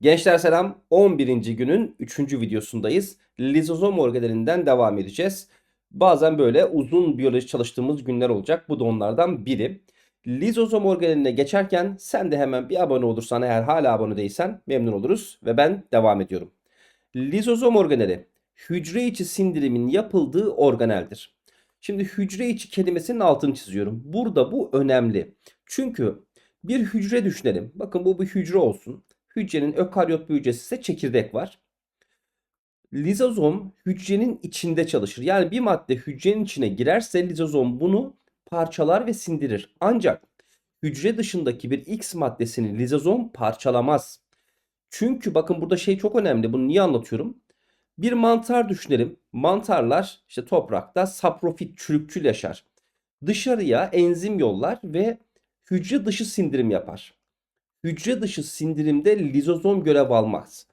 Gençler selam. 11. günün 3. videosundayız. Lizozom organelinden devam edeceğiz. Bazen böyle uzun biyoloji çalıştığımız günler olacak. Bu da onlardan biri. Lizozom organeline geçerken sen de hemen bir abone olursan eğer hala abone değilsen memnun oluruz ve ben devam ediyorum. Lizozom organeli hücre içi sindirimin yapıldığı organeldir. Şimdi hücre içi kelimesinin altını çiziyorum. Burada bu önemli. Çünkü bir hücre düşünelim. Bakın bu bir hücre olsun. Hücrenin ökaryot bir hücresi ise çekirdek var. Lizozom hücrenin içinde çalışır. Yani bir madde hücrenin içine girerse lizozom bunu parçalar ve sindirir. Ancak hücre dışındaki bir X maddesini lizozom parçalamaz. Çünkü bakın burada şey çok önemli. Bunu niye anlatıyorum? Bir mantar düşünelim. Mantarlar işte toprakta saprofit çürükçül yaşar. Dışarıya enzim yollar ve hücre dışı sindirim yapar. Hücre dışı sindirimde lizozom görev almaz.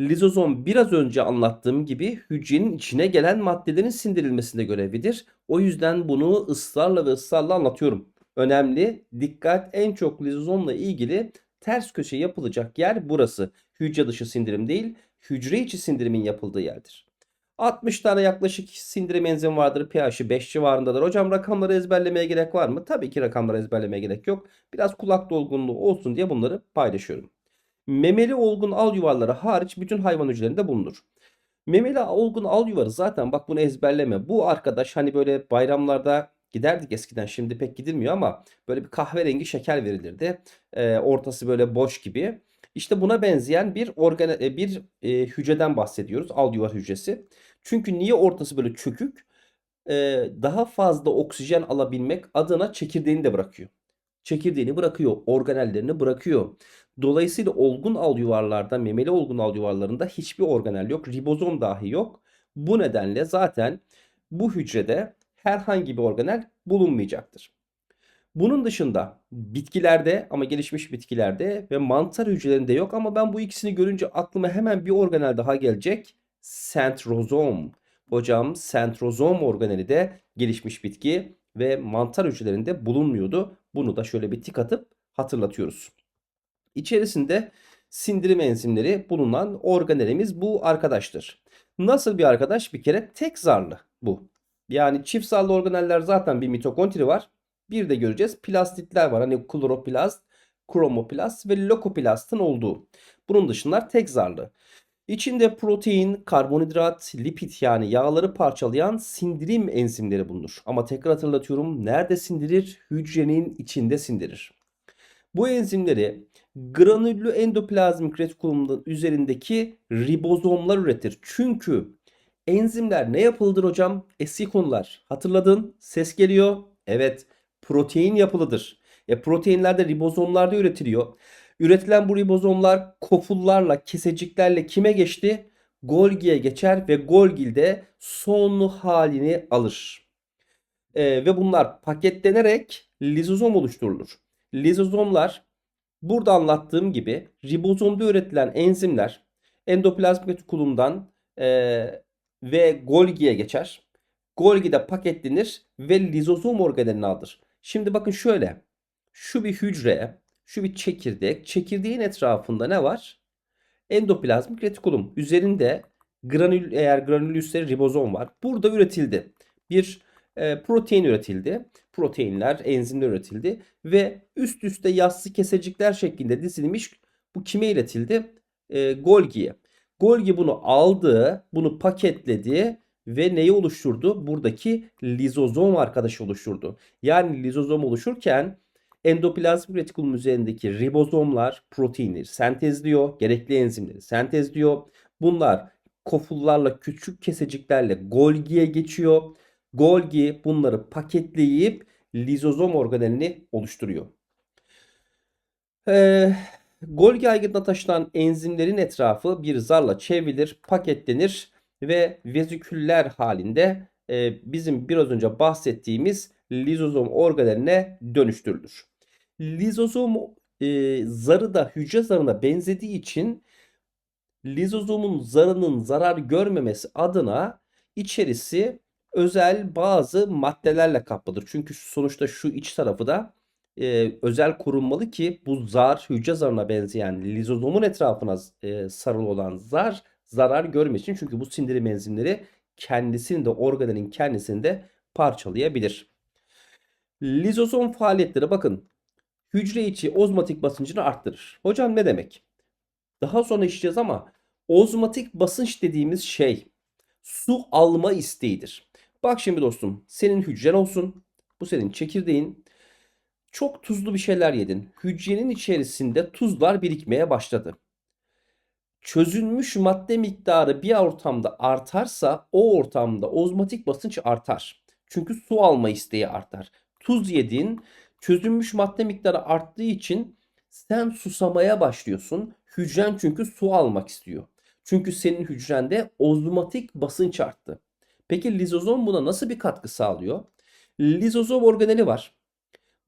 Lizozom biraz önce anlattığım gibi hücrenin içine gelen maddelerin sindirilmesinde görevlidir. O yüzden bunu ısrarla ve ısrarla anlatıyorum. Önemli, dikkat en çok lizozomla ilgili ters köşe yapılacak yer burası. Hücre dışı sindirim değil, hücre içi sindirimin yapıldığı yerdir. 60 tane yaklaşık sindirim enzimi vardır. pH'i 5 civarındadır. Hocam rakamları ezberlemeye gerek var mı? Tabii ki rakamları ezberlemeye gerek yok. Biraz kulak dolgunluğu olsun diye bunları paylaşıyorum. Memeli olgun al yuvarları hariç bütün hayvan hücrelerinde bulunur. Memeli olgun al yuvarı zaten bak bunu ezberleme. Bu arkadaş hani böyle bayramlarda giderdik eskiden şimdi pek gidilmiyor ama böyle bir kahverengi şeker verilirdi. Ee, ortası böyle boş gibi. İşte buna benzeyen bir organ e, bir e, hücreden bahsediyoruz. Al yuvar hücresi. Çünkü niye ortası böyle çökük? Ee, daha fazla oksijen alabilmek adına çekirdeğini de bırakıyor. Çekirdeğini bırakıyor, organellerini bırakıyor. Dolayısıyla olgun al yuvarlarda, memeli olgun al yuvarlarında hiçbir organel yok. Ribozom dahi yok. Bu nedenle zaten bu hücrede herhangi bir organel bulunmayacaktır. Bunun dışında bitkilerde ama gelişmiş bitkilerde ve mantar hücrelerinde yok ama ben bu ikisini görünce aklıma hemen bir organel daha gelecek. Sentrozom. Hocam sentrozom organeli de gelişmiş bitki ve mantar hücrelerinde bulunmuyordu. Bunu da şöyle bir tik atıp hatırlatıyoruz. İçerisinde sindirim enzimleri bulunan organelimiz bu arkadaştır. Nasıl bir arkadaş? Bir kere tek zarlı bu. Yani çift zarlı organeller zaten bir mitokondri var. Bir de göreceğiz plastitler var. Hani kloroplast, kromoplast ve lokoplastın olduğu. Bunun dışında tek zarlı. İçinde protein, karbonhidrat, lipid yani yağları parçalayan sindirim enzimleri bulunur. Ama tekrar hatırlatıyorum nerede sindirir? Hücrenin içinde sindirir. Bu enzimleri granüllü endoplazmik retikulumun üzerindeki ribozomlar üretir. Çünkü enzimler ne yapılıdır hocam? Eski konular. Hatırladın? Ses geliyor. Evet. Protein yapılıdır. E, proteinler de ribozomlarda üretiliyor. Üretilen bu ribozomlar kofullarla, keseciklerle kime geçti? Golgi'ye geçer ve Golgi'de son halini alır. E, ve bunlar paketlenerek lizozom oluşturulur. Lizozomlar burada anlattığım gibi ribozomda üretilen enzimler endoplazmik retikulumdan e, ve Golgi'ye geçer. Golgi'de paketlenir ve lizozom organeline alır. Şimdi bakın şöyle. Şu bir hücre, şu bir çekirdek. Çekirdeğin etrafında ne var? Endoplazmik retikulum. Üzerinde granül eğer granülüsse ribozom var. Burada üretildi. Bir e, protein üretildi. Proteinler, enzimler üretildi ve üst üste yassı kesecikler şeklinde dizilmiş. Bu kime iletildi? E, Golgi'ye. Golgi bunu aldı, bunu paketledi ve neyi oluşturdu? Buradaki lizozom arkadaşı oluşturdu. Yani lizozom oluşurken endoplazmik retikulum üzerindeki ribozomlar proteinleri sentezliyor, gerekli enzimleri sentezliyor. Bunlar kofullarla küçük keseciklerle Golgi'ye geçiyor. Golgi bunları paketleyip lizozom organelini oluşturuyor. Ee, Golgi aygıtına taşınan enzimlerin etrafı bir zarla çevrilir, paketlenir ve veziküller halinde e, bizim biraz önce bahsettiğimiz lizozom organeline dönüştürülür. Lizozom e, zarı da hücre zarına benzediği için lizozomun zarının zarar görmemesi adına içerisi özel bazı maddelerle kaplıdır. Çünkü sonuçta şu iç tarafı da e, özel korunmalı ki bu zar hücre zarına benzeyen lizozomun etrafına e, sarılı olan zar zarar görmesin. Çünkü bu sindirim enzimleri kendisini de organelin kendisini de parçalayabilir. Lizozom faaliyetleri bakın hücre içi ozmotik basıncını arttırır. Hocam ne demek? Daha sonra işleyeceğiz ama ozmotik basınç dediğimiz şey su alma isteğidir. Bak şimdi dostum senin hücren olsun. Bu senin çekirdeğin. Çok tuzlu bir şeyler yedin. Hücrenin içerisinde tuzlar birikmeye başladı. Çözülmüş madde miktarı bir ortamda artarsa o ortamda ozmotik basınç artar. Çünkü su alma isteği artar. Tuz yedin, çözülmüş madde miktarı arttığı için sen susamaya başlıyorsun. Hücren çünkü su almak istiyor. Çünkü senin hücrende ozmotik basınç arttı. Peki lizozom buna nasıl bir katkı sağlıyor? Lizozom organeli var.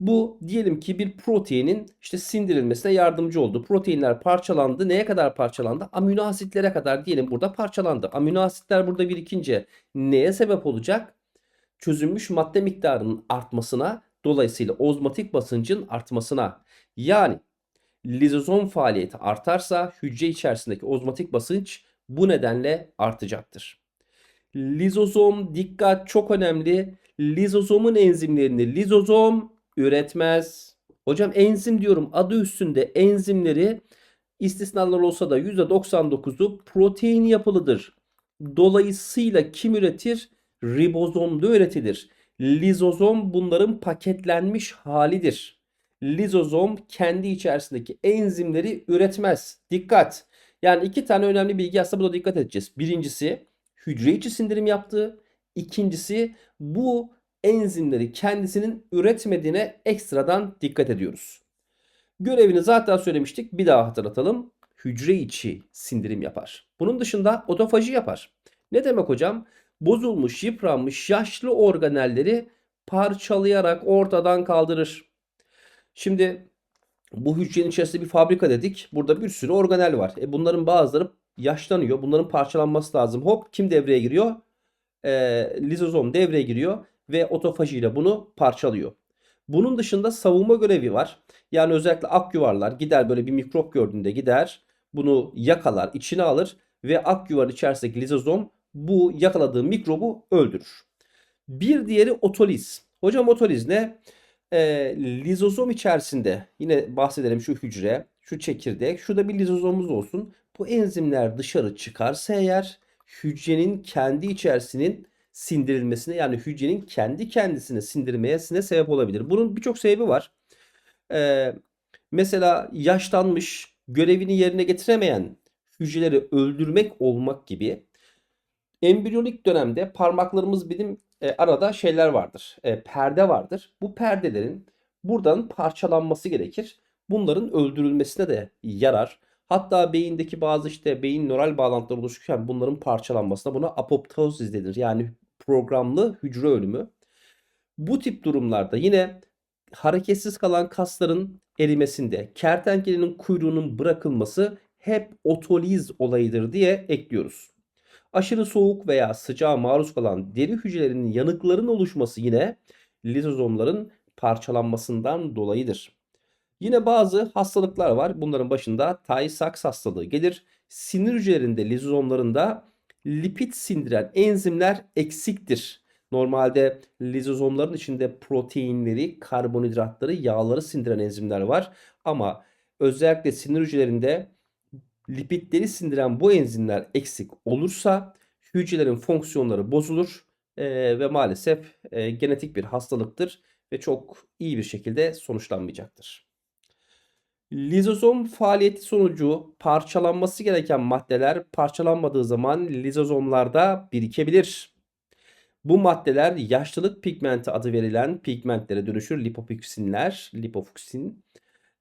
Bu diyelim ki bir proteinin işte sindirilmesine yardımcı oldu. Proteinler parçalandı. Neye kadar parçalandı? Amino asitlere kadar diyelim burada parçalandı. Amino asitler burada birikince neye sebep olacak? Çözülmüş madde miktarının artmasına, dolayısıyla ozmotik basıncın artmasına. Yani lizozom faaliyeti artarsa hücre içerisindeki ozmotik basınç bu nedenle artacaktır. Lizozom dikkat çok önemli. Lizozomun enzimlerini lizozom üretmez. Hocam enzim diyorum adı üstünde enzimleri istisnalar olsa da %99'u protein yapılıdır. Dolayısıyla kim üretir? Ribozomda üretilir. Lizozom bunların paketlenmiş halidir. Lizozom kendi içerisindeki enzimleri üretmez. Dikkat! Yani iki tane önemli bilgi aslında buna dikkat edeceğiz. Birincisi hücre içi sindirim yaptığı. İkincisi bu enzimleri kendisinin üretmediğine ekstradan dikkat ediyoruz. Görevini zaten söylemiştik. Bir daha hatırlatalım. Hücre içi sindirim yapar. Bunun dışında otofaji yapar. Ne demek hocam? Bozulmuş, yıpranmış yaşlı organelleri parçalayarak ortadan kaldırır. Şimdi bu hücrenin içerisinde bir fabrika dedik. Burada bir sürü organel var. E bunların bazıları yaşlanıyor. Bunların parçalanması lazım. Hop kim devreye giriyor? E, lizozom devreye giriyor ve otofajiyle bunu parçalıyor. Bunun dışında savunma görevi var. Yani özellikle ak yuvarlar gider böyle bir mikrop gördüğünde gider. Bunu yakalar, içine alır ve ak yuvar içerisindeki lizozom bu yakaladığı mikrobu öldürür. Bir diğeri otoliz. Hocam otoliz ne? Ee, lizozom içerisinde yine bahsedelim şu hücre, şu çekirdek, şurada bir lizozomumuz olsun. Bu enzimler dışarı çıkarsa eğer hücrenin kendi içerisinin sindirilmesine yani hücrenin kendi kendisine sindirmesine sebep olabilir. Bunun birçok sebebi var. Ee, mesela yaşlanmış, görevini yerine getiremeyen hücreleri öldürmek olmak gibi embriyonik dönemde parmaklarımız bizim e, arada şeyler vardır. E, perde vardır. Bu perdelerin buradan parçalanması gerekir. Bunların öldürülmesine de yarar. Hatta beyindeki bazı işte beyin nöral bağlantılar oluşurken bunların parçalanmasına buna apoptozis denir. Yani programlı hücre ölümü. Bu tip durumlarda yine hareketsiz kalan kasların erimesinde kertenkelenin kuyruğunun bırakılması hep otoliz olayıdır diye ekliyoruz. Aşırı soğuk veya sıcağa maruz kalan deri hücrelerinin yanıkların oluşması yine lizozomların parçalanmasından dolayıdır. Yine bazı hastalıklar var. Bunların başında Tay-Sachs hastalığı gelir. Sinir hücrelerinde, lizozomlarında lipid sindiren enzimler eksiktir. Normalde lizozomların içinde proteinleri, karbonhidratları, yağları sindiren enzimler var. Ama özellikle sinir hücrelerinde lipidleri sindiren bu enzimler eksik olursa hücrelerin fonksiyonları bozulur e, ve maalesef e, genetik bir hastalıktır ve çok iyi bir şekilde sonuçlanmayacaktır. Lizozom faaliyeti sonucu parçalanması gereken maddeler parçalanmadığı zaman lizozomlarda birikebilir. Bu maddeler yaşlılık pigmenti adı verilen pigmentlere dönüşür. Lipofuksinler, lipofuksin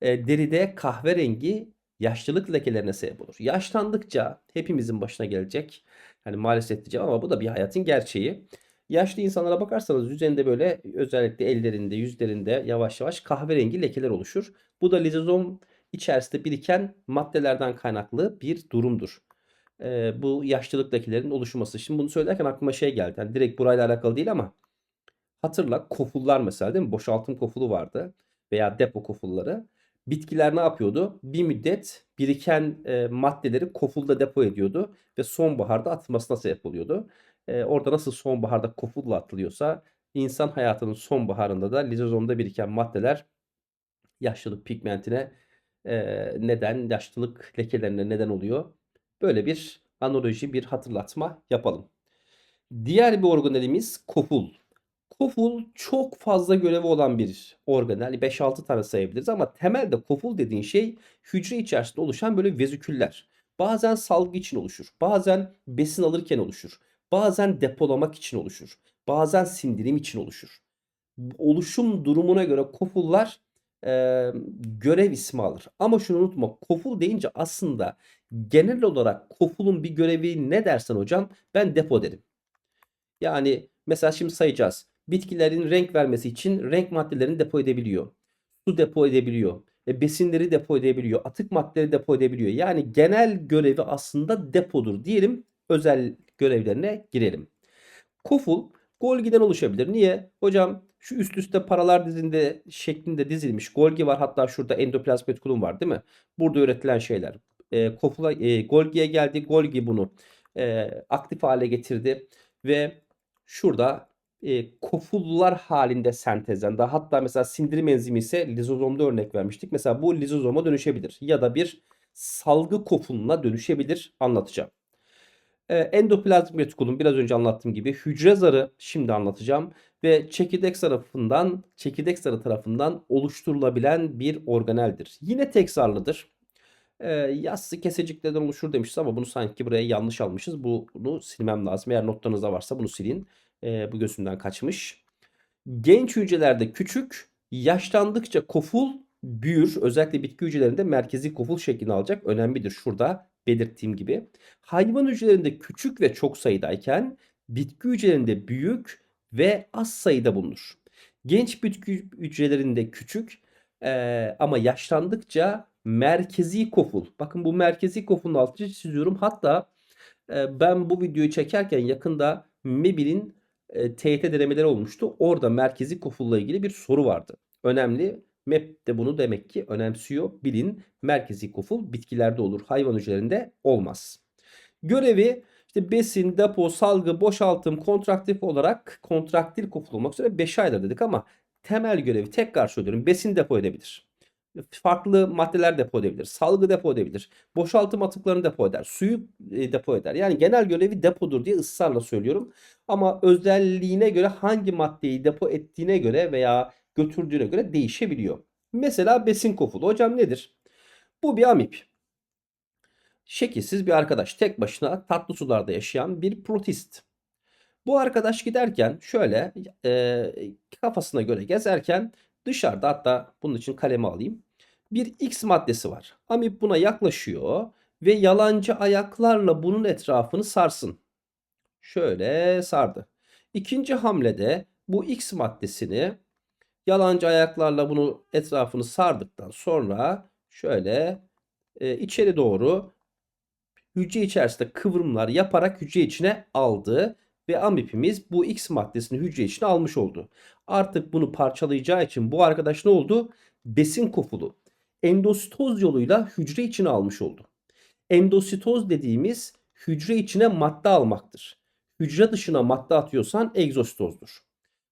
e, deride kahverengi yaşlılık lekelerine sebep olur. Yaşlandıkça hepimizin başına gelecek. Yani maalesef diyeceğim ama bu da bir hayatın gerçeği. Yaşlı insanlara bakarsanız üzerinde böyle özellikle ellerinde, yüzlerinde yavaş yavaş kahverengi lekeler oluşur. Bu da lizozom içerisinde biriken maddelerden kaynaklı bir durumdur. Ee, bu yaşlılık lekelerinin oluşması. Şimdi bunu söylerken aklıma şey geldi. Yani direkt burayla alakalı değil ama hatırla kofullar mesela değil mi? Boşaltım kofulu vardı. veya depo kofulları. Bitkiler ne yapıyordu? Bir müddet biriken e, maddeleri kofulda depo ediyordu ve sonbaharda atılmasına sebep oluyordu. E, orada nasıl sonbaharda kofulla atılıyorsa insan hayatının sonbaharında da lizozomda biriken maddeler yaşlılık pigmentine e, neden, yaşlılık lekelerine neden oluyor. Böyle bir analoji, bir hatırlatma yapalım. Diğer bir organelimiz koful. Koful çok fazla görevi olan bir organel. 5-6 tane sayabiliriz ama temelde koful dediğin şey hücre içerisinde oluşan böyle veziküller. Bazen salgı için oluşur. Bazen besin alırken oluşur. Bazen depolamak için oluşur. Bazen sindirim için oluşur. Oluşum durumuna göre kofullar e, görev ismi alır. Ama şunu unutma koful deyince aslında genel olarak kofulun bir görevi ne dersen hocam ben depo derim. Yani mesela şimdi sayacağız. Bitkilerin renk vermesi için renk maddelerini depo edebiliyor. Su depo edebiliyor. E, besinleri depo edebiliyor. Atık maddeleri depo edebiliyor. Yani genel görevi aslında depodur diyelim. Özel görevlerine girelim. Koful Golgi'den oluşabilir. Niye? Hocam şu üst üste paralar dizinde şeklinde dizilmiş. Golgi var hatta şurada endoplazm retikulum var değil mi? Burada üretilen şeyler. E, Kofula, e, Golgi'ye geldi. Golgi bunu e, aktif hale getirdi ve şurada e, kofullar halinde sentezlendi. Hatta mesela sindirim enzimi ise lizozomda örnek vermiştik. Mesela bu lizozoma dönüşebilir ya da bir salgı kofuluna dönüşebilir anlatacağım. E, endoplazmik retikulum biraz önce anlattığım gibi hücre zarı şimdi anlatacağım ve çekirdek tarafından çekirdek zarı tarafından oluşturulabilen bir organeldir. Yine tek zarlıdır. E, yassı keseciklerden oluşur demişiz ama bunu sanki buraya yanlış almışız. Bunu silmem lazım. Eğer notlarınızda varsa bunu silin. E, bu gözümden kaçmış. Genç hücrelerde küçük, yaşlandıkça koful büyür. Özellikle bitki hücrelerinde merkezi koful şeklini alacak. Önemlidir şurada belirttiğim gibi. Hayvan hücrelerinde küçük ve çok sayıdayken bitki hücrelerinde büyük ve az sayıda bulunur. Genç bitki hücrelerinde küçük e, ama yaşlandıkça merkezi koful. Bakın bu merkezi kofulun altını çiziyorum. Hatta e, ben bu videoyu çekerken yakında MEBİL'in e, TYT denemeleri olmuştu. Orada merkezi kofulla ilgili bir soru vardı. Önemli. MEP de bunu demek ki önemsiyor. Bilin merkezi koful bitkilerde olur. Hayvan hücrelerinde olmaz. Görevi işte besin, depo, salgı, boşaltım, kontraktif olarak kontraktil koful olmak üzere 5 ayda dedik ama temel görevi tekrar söylüyorum. Besin depo edebilir. Farklı maddeler depo edebilir. Salgı depo edebilir. Boşaltım atıklarını depo eder. Suyu e, depo eder. Yani genel görevi depodur diye ısrarla söylüyorum. Ama özelliğine göre hangi maddeyi depo ettiğine göre veya götürdüğüne göre değişebiliyor. Mesela besin kofulu. Hocam nedir? Bu bir amip. Şekilsiz bir arkadaş. Tek başına tatlı sularda yaşayan bir protist. Bu arkadaş giderken şöyle e, kafasına göre gezerken dışarıda hatta bunun için kalemi alayım. Bir X maddesi var. Amip buna yaklaşıyor ve yalancı ayaklarla bunun etrafını sarsın. Şöyle sardı. İkinci hamlede bu X maddesini yalancı ayaklarla bunu etrafını sardıktan sonra şöyle e, içeri doğru hücre içerisinde kıvrımlar yaparak hücre içine aldı ve amipimiz bu X maddesini hücre içine almış oldu. Artık bunu parçalayacağı için bu arkadaş ne oldu? Besin kofulu. Endositoz yoluyla hücre içine almış oldu. Endositoz dediğimiz hücre içine madde almaktır. Hücre dışına madde atıyorsan egzositozdur.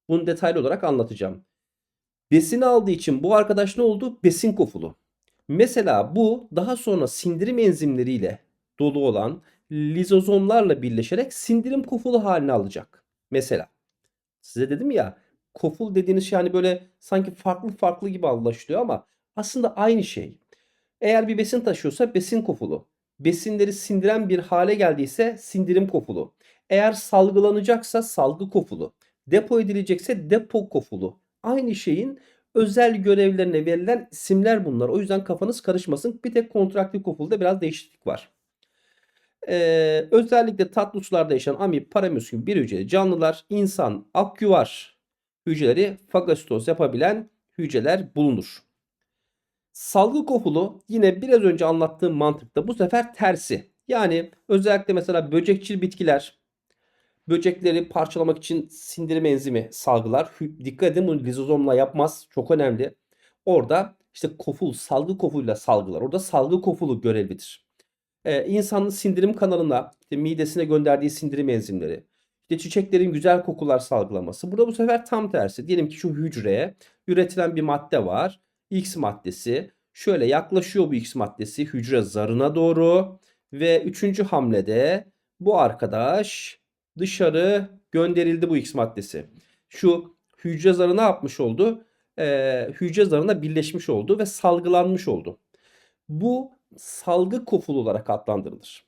Bunu detaylı olarak anlatacağım. Besin aldığı için bu arkadaş ne oldu? Besin kofulu. Mesela bu daha sonra sindirim enzimleriyle dolu olan lizozomlarla birleşerek sindirim kofulu haline alacak. Mesela size dedim ya koful dediğiniz şey hani böyle sanki farklı farklı gibi anlaşılıyor ama aslında aynı şey. Eğer bir besin taşıyorsa besin kofulu. Besinleri sindiren bir hale geldiyse sindirim kofulu. Eğer salgılanacaksa salgı kofulu. Depo edilecekse depo kofulu. Aynı şeyin özel görevlerine verilen isimler bunlar. O yüzden kafanız karışmasın. Bir tek kontraktil kofulda biraz değişiklik var. Ee, özellikle tatlı sularda yaşayan amip, paramüs gibi bir hücreli canlılar, insan, aküvar hücreleri fagositoz yapabilen hücreler bulunur. Salgı kofulu yine biraz önce anlattığım mantıkta bu sefer tersi. Yani özellikle mesela böcekçil bitkiler böcekleri parçalamak için sindirim enzimi salgılar. Dikkat edin bunu lizozomla yapmaz. Çok önemli. Orada işte koful, salgı kofuluyla salgılar. Orada salgı kofulu görevlidir. Ee, insanın sindirim kanalına, işte midesine gönderdiği sindirim enzimleri, işte çiçeklerin güzel kokular salgılaması. Burada bu sefer tam tersi. Diyelim ki şu hücreye üretilen bir madde var. X maddesi. Şöyle yaklaşıyor bu X maddesi hücre zarına doğru. Ve üçüncü hamlede bu arkadaş dışarı gönderildi bu X maddesi. Şu hücre zarı ne yapmış oldu? Ee, hücre zarına birleşmiş oldu ve salgılanmış oldu. Bu salgı kofulu olarak adlandırılır.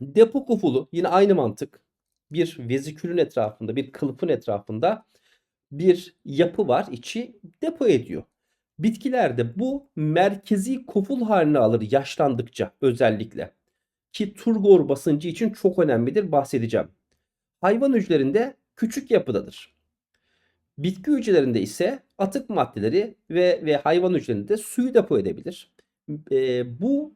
Depo kofulu yine aynı mantık. Bir vezikülün etrafında, bir kılıfın etrafında bir yapı var. içi depo ediyor. Bitkilerde bu merkezi koful haline alır yaşlandıkça özellikle. Ki turgor basıncı için çok önemlidir bahsedeceğim. Hayvan hücrelerinde küçük yapıdadır. Bitki hücrelerinde ise atık maddeleri ve ve hayvan hücrelerinde suyu depo edebilir. E, bu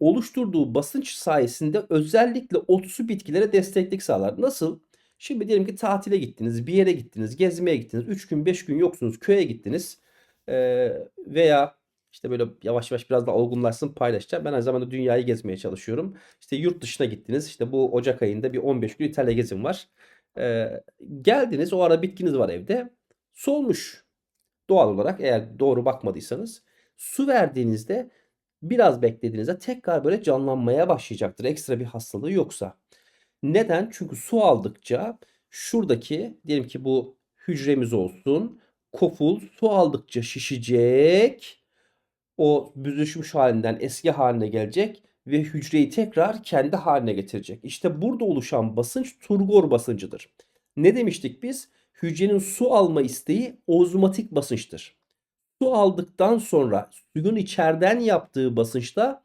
oluşturduğu basınç sayesinde özellikle otsu bitkilere desteklik sağlar. Nasıl? Şimdi diyelim ki tatile gittiniz, bir yere gittiniz, gezmeye gittiniz, 3 gün 5 gün yoksunuz, köye gittiniz ee, veya işte böyle yavaş yavaş biraz daha olgunlaşsın paylaşacağım. Ben aynı zamanda dünyayı gezmeye çalışıyorum. İşte yurt dışına gittiniz. İşte bu Ocak ayında bir 15 gün İtalya gezim var. Ee, geldiniz o ara bitkiniz var evde. Solmuş. Doğal olarak eğer doğru bakmadıysanız su verdiğinizde biraz beklediğinizde tekrar böyle canlanmaya başlayacaktır. Ekstra bir hastalığı yoksa. Neden? Çünkü su aldıkça şuradaki diyelim ki bu hücremiz olsun. Koful su aldıkça şişecek. O büzüşmüş halinden eski haline gelecek ve hücreyi tekrar kendi haline getirecek. İşte burada oluşan basınç turgor basıncıdır. Ne demiştik biz? Hücrenin su alma isteği ozmotik basınçtır. Su aldıktan sonra suyun içeriden yaptığı basınçta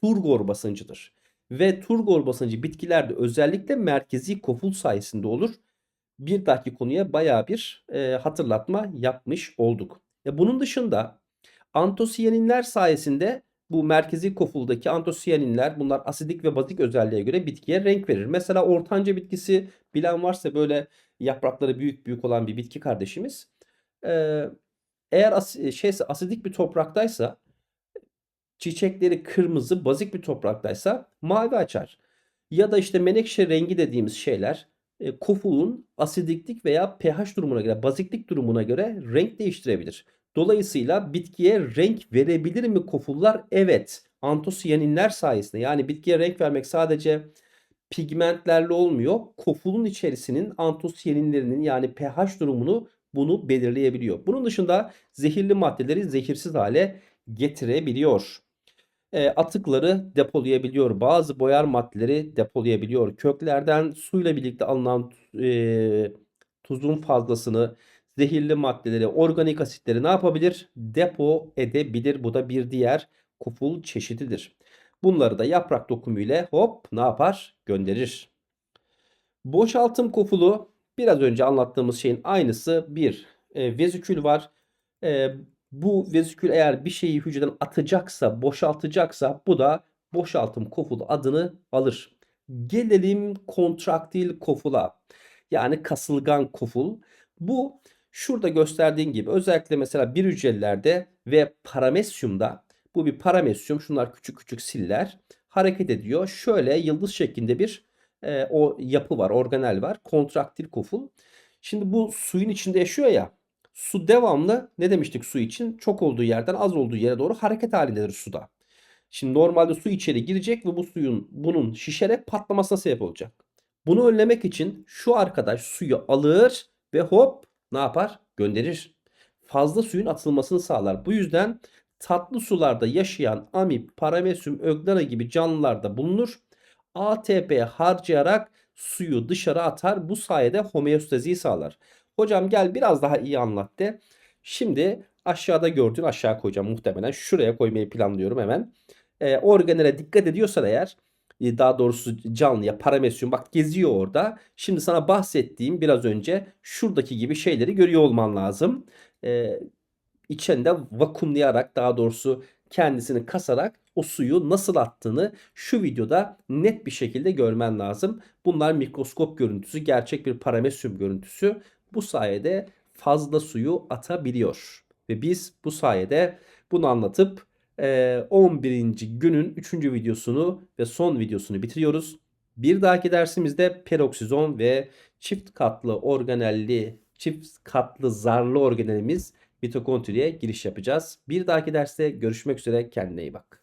turgor basıncıdır. Ve turgor basıncı bitkilerde özellikle merkezi koful sayesinde olur. Bir dahaki konuya baya bir e, hatırlatma yapmış olduk. E, bunun dışında antosiyaninler sayesinde bu merkezi kofuldaki antosiyaninler bunlar asidik ve bazik özelliğe göre bitkiye renk verir. Mesela ortanca bitkisi bilen varsa böyle yaprakları büyük büyük olan bir bitki kardeşimiz. E, eğer as şeyse asidik bir topraktaysa çiçekleri kırmızı, bazik bir topraktaysa mavi açar. Ya da işte menekşe rengi dediğimiz şeyler e, kofulun asidiklik veya pH durumuna göre, baziklik durumuna göre renk değiştirebilir. Dolayısıyla bitkiye renk verebilir mi kofullar? Evet. Antosiyaninler sayesinde. Yani bitkiye renk vermek sadece pigmentlerle olmuyor. Kofulun içerisinin antosiyaninlerinin yani pH durumunu bunu belirleyebiliyor. Bunun dışında zehirli maddeleri zehirsiz hale getirebiliyor. E, atıkları depolayabiliyor. Bazı boyar maddeleri depolayabiliyor. Köklerden suyla birlikte alınan e, tuzun fazlasını, zehirli maddeleri, organik asitleri ne yapabilir? Depo edebilir. Bu da bir diğer koful çeşididir. Bunları da yaprak dokumu ile hop ne yapar? Gönderir. Boşaltım kofulu biraz önce anlattığımız şeyin aynısı bir e, vezikül var. E, bu vezikül eğer bir şeyi hücreden atacaksa, boşaltacaksa bu da boşaltım kofulu adını alır. Gelelim kontraktil kofula. Yani kasılgan koful. Bu şurada gösterdiğin gibi özellikle mesela bir hücrelerde ve paramesyumda bu bir paramesyum şunlar küçük küçük siller hareket ediyor. Şöyle yıldız şeklinde bir e, o yapı var, organel var. Kontraktil koful. Şimdi bu suyun içinde yaşıyor ya. Su devamlı ne demiştik su için? Çok olduğu yerden az olduğu yere doğru hareket halindedir suda. Şimdi normalde su içeri girecek ve bu suyun bunun şişerek patlamasına sebep olacak. Bunu önlemek için şu arkadaş suyu alır ve hop ne yapar? Gönderir. Fazla suyun atılmasını sağlar. Bu yüzden tatlı sularda yaşayan amip, paramesyum, öglana gibi canlılarda bulunur. ATP harcayarak suyu dışarı atar. Bu sayede homeostaziyi sağlar. Hocam gel biraz daha iyi anlat de. Şimdi aşağıda gördüğün aşağı koyacağım muhtemelen. Şuraya koymayı planlıyorum hemen. E, organele dikkat ediyorsan eğer e, daha doğrusu canlıya paramesyum bak geziyor orada. Şimdi sana bahsettiğim biraz önce şuradaki gibi şeyleri görüyor olman lazım. E, içinde vakumlayarak daha doğrusu kendisini kasarak o suyu nasıl attığını şu videoda net bir şekilde görmen lazım. Bunlar mikroskop görüntüsü, gerçek bir paramesyum görüntüsü. Bu sayede fazla suyu atabiliyor. Ve biz bu sayede bunu anlatıp eee, 11. günün 3. videosunu ve son videosunu bitiriyoruz. Bir dahaki dersimizde peroksizom ve çift katlı organelli, çift katlı zarlı organelimiz mitokondriye giriş yapacağız. Bir dahaki derste görüşmek üzere. Kendine iyi bak.